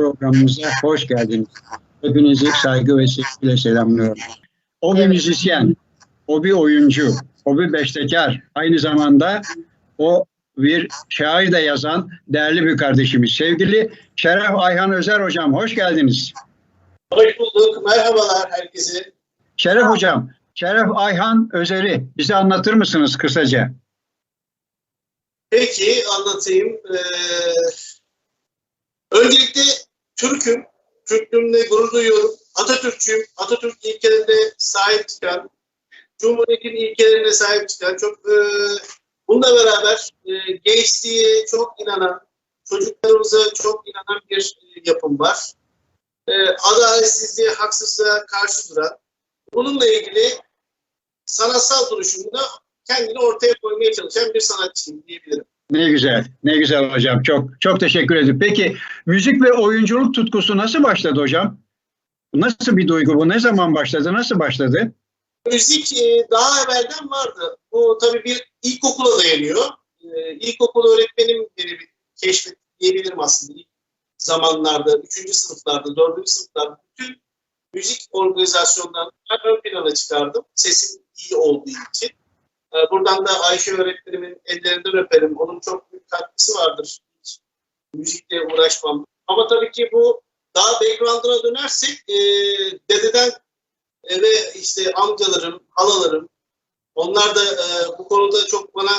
programımıza hoş geldiniz. Hepinizi saygı ve sevgiyle selamlıyorum. O bir müzisyen, o bir oyuncu, o bir bestekar. Aynı zamanda o bir şair de yazan değerli bir kardeşimiz. Sevgili Şeref Ayhan Özer Hocam, hoş geldiniz. Hoş bulduk. Merhabalar herkese. Şeref Hocam, Şeref Ayhan Özer'i bize anlatır mısınız kısaca? Peki anlatayım. Ee, öncelikle Türk'üm. Türklüğümle gurur duyuyorum. Atatürkçüyüm. Atatürk ilkelerine sahip çıkan, Cumhuriyet'in ilkelerine sahip çıkan, çok e, bununla beraber e, gençliğe çok inanan, çocuklarımıza çok inanan bir e, yapım var. E, adaletsizliğe, haksızlığa karşı duran, bununla ilgili sanatsal duruşumda kendini ortaya koymaya çalışan bir sanatçıyım diyebilirim. Ne güzel, ne güzel hocam. Çok çok teşekkür ederim. Peki müzik ve oyunculuk tutkusu nasıl başladı hocam? Nasıl bir duygu bu? Ne zaman başladı? Nasıl başladı? Müzik e, daha evvelden vardı. Bu tabii bir ilkokula dayanıyor. E, İlkokul öğretmenim beni keşfetti diyebilirim aslında. İlk zamanlarda, üçüncü sınıflarda, dördüncü sınıflarda bütün müzik organizasyonlarını ön plana çıkardım. Sesim iyi olduğu için. E, Buradan da Ayşe öğretmenimin ellerinden öperim. Onun çok büyük katkısı vardır. Hiç müzikle uğraşmam. Ama tabii ki bu daha background'ına dönersek e, dededen e, ve işte amcalarım, halalarım onlar da e, bu konuda çok bana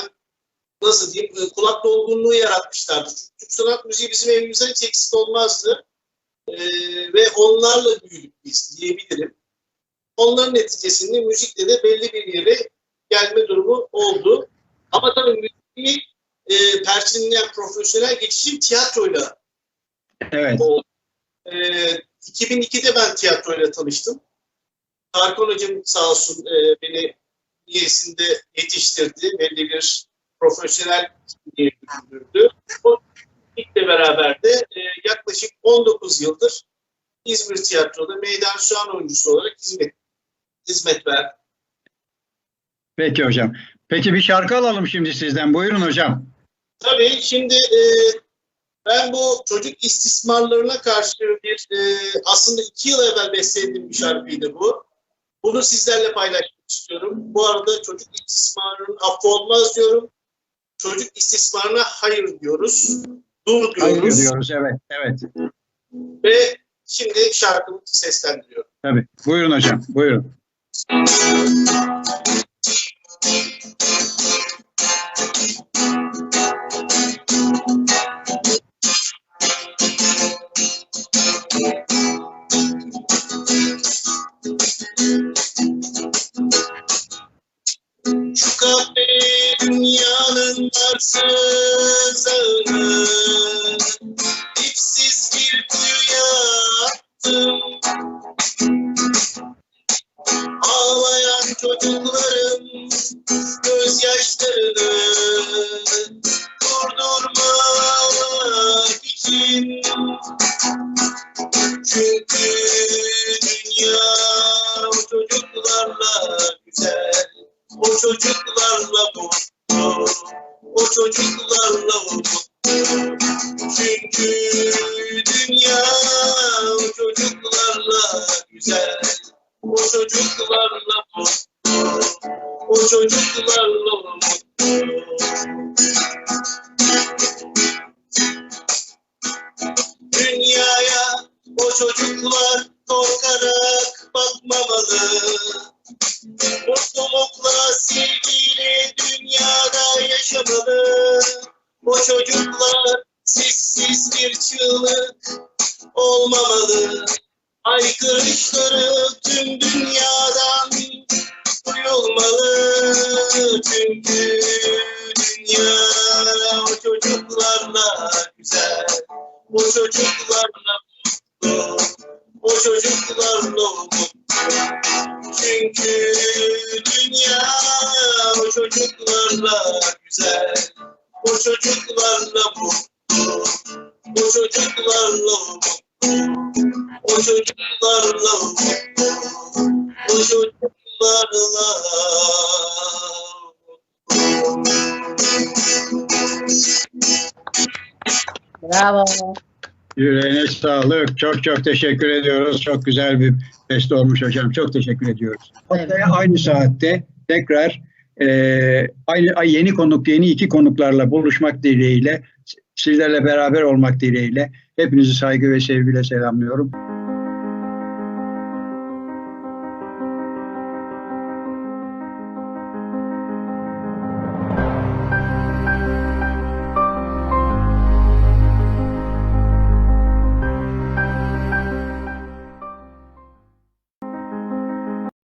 nasıl diyeyim e, kulak dolgunluğu yaratmışlardı. Çünkü Türk sanat müziği bizim evimizden hiç eksik olmazdı. E, ve onlarla büyüdük biz diyebilirim. Onların neticesinde müzikle de belli bir yere gelme durumu oldu. Ama tabii müziği e, perçinleyen profesyonel geçişim tiyatroyla Evet. oldu. E, 2002'de ben tiyatroyla tanıştım. Tarkan Hocam sağ olsun e, beni üyesinde yetiştirdi. Belli bir profesyonel kimliğe büründürdü. O ilkle beraber de e, yaklaşık 19 yıldır İzmir Tiyatro'da meydan şu an oyuncusu olarak hizmet hizmet verdim. Peki hocam. Peki bir şarkı alalım şimdi sizden. Buyurun hocam. Tabii şimdi e, ben bu çocuk istismarlarına karşı bir e, aslında iki yıl evvel beslediğim bir şarkıydı bu. Bunu sizlerle paylaşmak istiyorum. Bu arada çocuk istismarının affı olmaz diyorum. Çocuk istismarına hayır diyoruz. Dur Hayır diyoruz. diyoruz. Evet. Evet. Ve şimdi şarkımı seslendiriyorum. Tabii. Buyurun hocam. Buyurun. Şu kahve dünyanın arsızlığını dipsiz bir kuyuya. Ağlayan çocukların gözyaşlarını durdurmak için Çünkü dünya o çocuklarla güzel o çocuklarla mutlu, o çocuklarla mutlu. Çünkü dünya o çocuklarla güzel, o çocuklarla mutlu, o çocuklarla. Dünyaya o çocuklar korkarak bakmamalı. Mutlulukla sevgiyle dünyada yaşamalı. O çocuklar sessiz bir çığlık olmamalı. Haykırışları tüm dünyadan duyulmalı. Çünkü dünya o çocuklarla güzel. O çocuklarla mutlu. O çocuklarla mutlu. Çünkü dünya o çocuklarla güzel. O çocuklarla mutlu. O çocuklarla mutlu. O çocuklarla mutlu. O çocuklarla Bravo. Yüreğine sağlık. Çok çok teşekkür ediyoruz. Çok güzel bir beste olmuş hocam. Çok teşekkür ediyoruz. Haftaya aynı saatte tekrar e, aynı ay yeni konuk, yeni iki konuklarla buluşmak dileğiyle, sizlerle beraber olmak dileğiyle hepinizi saygı ve sevgiyle selamlıyorum.